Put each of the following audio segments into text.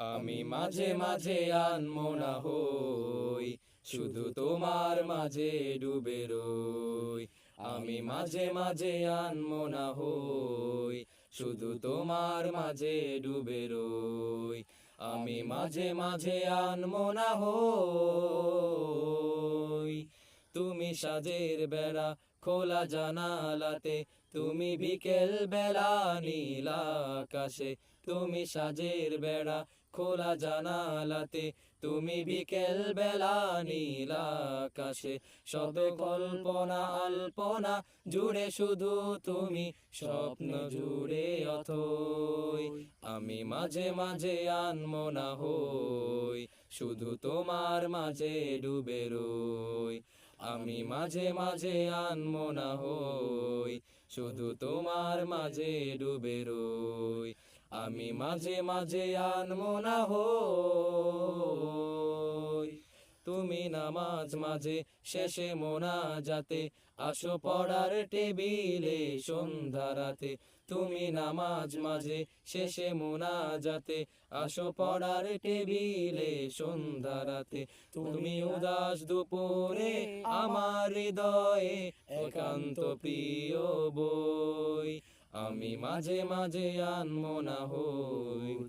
আমি মাঝে মাঝে আনমো না হই, শুধু তোমার মাঝে ডুবে রই। আমি মাঝে মাঝে আনমো না হই, শুধু তোমার মাঝে ডুবে রই। আমি মাঝে মাঝে আনমো না হই। তুমি সাজের বেড়া, খোলা জানালাতে তুমি বিকেল বেলা নীল আকাশে, তুমি সাজের বেড়া খোলা জানালাতে, তুমি বিকেল বেলা নীল আকাশে। শত কল্পনা, আল্পনা, জুড়ে শুধু তুমি, স্বপ্ন জুড়ে অথই। আমি মাঝে মাঝে আনমো না হই, শুধু তোমার মাঝে ডুবে রই। আমি মাঝে মাঝে আনমো না হই, শুধু তোমার মাঝে ডুবে রই। আমি মাঝে মাঝে আনমো না হই। তুমি নামাজ মাঝে শেষে মোনা যাতে আসো পড়ার টেবিলে সন্ধ্যা রাতে। তুমি নামাজ মাঝে শেষে মোনা যাতে আসো পড়ার টেবিলে সন্ধ্যা রাতে। তুমি উদাস দুপুরে আমার হৃদয়ে একান্ত প্রিয় বই। আমি মাঝে মাঝে আনমো না হই।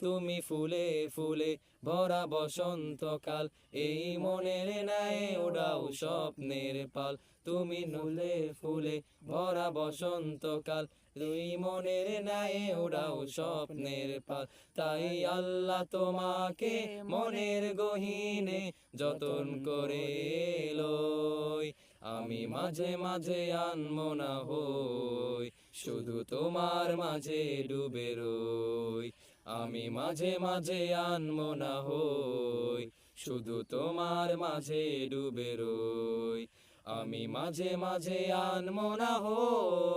তুমি ফুলে ফুলে, ভরা বসন্তকাল। এই মনের ন্যায় ওড়াও স্বপ্নের পাল। তুমি নুলে ফুলে, ভরা বসন্তকাল। দুই মনের ন্যায় ওড়াও স্বপ্নের পাল। তাই আল্লাহ তোমাকে মনের গহীনে যতন করে লই। আমি মাঝে মাঝে আনমো না হই, শুধু তোমার মাঝে ডুবে রই। আমি মাঝে মাঝে আনমো না হই, শুধু তোমার মাঝে ডুবে রই। আমি মাঝে মাঝে আনমো না হই।